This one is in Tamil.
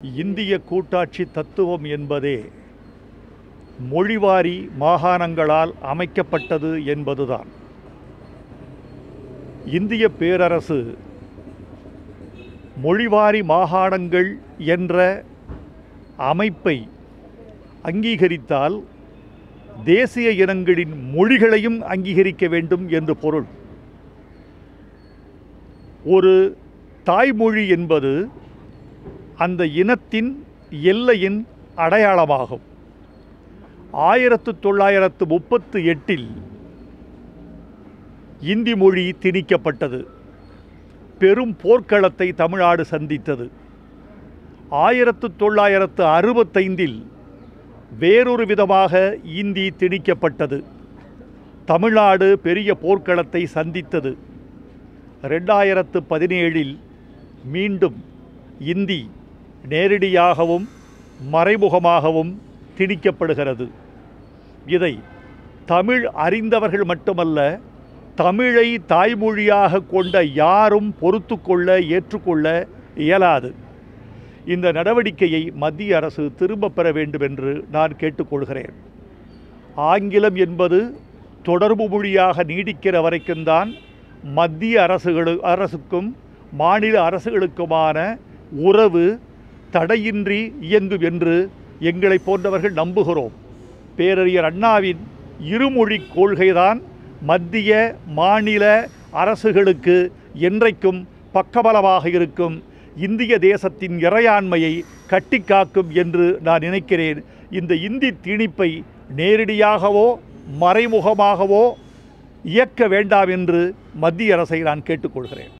இந்திய கூட்டாட்சி தத்துவம் என்பதே மொழிவாரி மாகாணங்களால் அமைக்கப்பட்டது என்பதுதான். இந்திய பேரரசு மொழிவாரி மாகாணங்கள் என்ற அமைப்பை அங்கீகரித்தால் தேசிய இனங்களின் மொழிகளையும் அங்கீகரிக்க வேண்டும் என்று பொருள். ஒரு தாய்மொழி என்பது அந்த இனத்தின் எல்லையின் அடையாளமாகும். ஆயிரத்து தொள்ளாயிரத்து முப்பத்து எட்டில் இந்தி மொழி திணிக்கப்பட்டது. பெரும் போர்க்களத்தை தமிழ்நாடு சந்தித்தது. ஆயிரத்து தொள்ளாயிரத்து அறுபத்தைந்தில் வேறொரு விதமாக இந்தி திணிக்கப்பட்டது. தமிழ்நாடு பெரிய போர்க்களத்தை சந்தித்தது. ரெண்டாயிரத்து பதினேழில் மீண்டும் இந்தி நேரடியாகவும் மறைமுகமாகவும் திணிக்கப்படுகிறது. இதை தமிழ் அறிந்தவர்கள் மட்டுமல்ல தமிழை தாய்மொழியாக கொண்ட யாரும் பொறுத்து கொள்ள ஏற்றுக்கொள்ள இயலாது. இந்த நடவடிக்கையை மத்திய அரசு திரும்பப் பெற வேண்டும் என்று நான் கேட்டுக்கொள்கிறேன். ஆங்கிலம் என்பது தொடர்பு மொழியாக நீடிக்கிற வரைக்கும்தான் மத்திய அரசுகளு அரசுக்கும் மாநில அரசுகளுக்குமான உறவு தடையின்றி இயங்கும் என்று எங்களை போன்றவர்கள் நம்புகிறோம். பேரறிஞர் அண்ணாவின் இருமொழி கொள்கைதான் மத்திய மாநில அரசுகளுக்கு என்றைக்கும் பக்கபலமாக இருக்கும். இந்திய தேசத்தின் இறையாண்மையை கட்டிக்காக்கும் என்று நான் நினைக்கிறேன். இந்த இந்தி திணிப்பை நேரடியாகவோ மறைமுகமாகவோ இயக்க வேண்டாம் என்று மத்திய அரசை நான் கேட்டுக்கொள்கிறேன்.